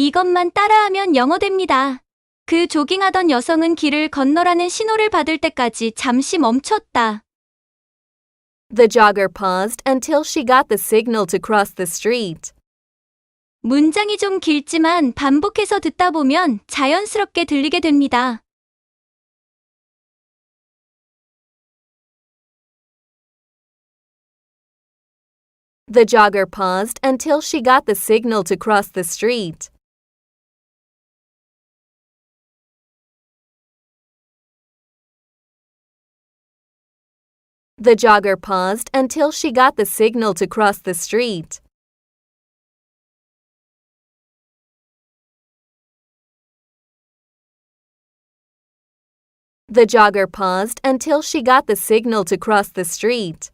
이것만 따라하면 영어 됩니다. 그 조깅하던 여성은 길을 건너라는 신호를 받을 때까지 잠시 멈췄다. The jogger paused until she got the signal to cross the street. 문장이 좀 길지만 반복해서 듣다 보면 자연스럽게 들리게 됩니다. The jogger paused until she got the signal to cross the street. The jogger paused until she got the signal to cross the street. The jogger paused until she got the signal to cross the street.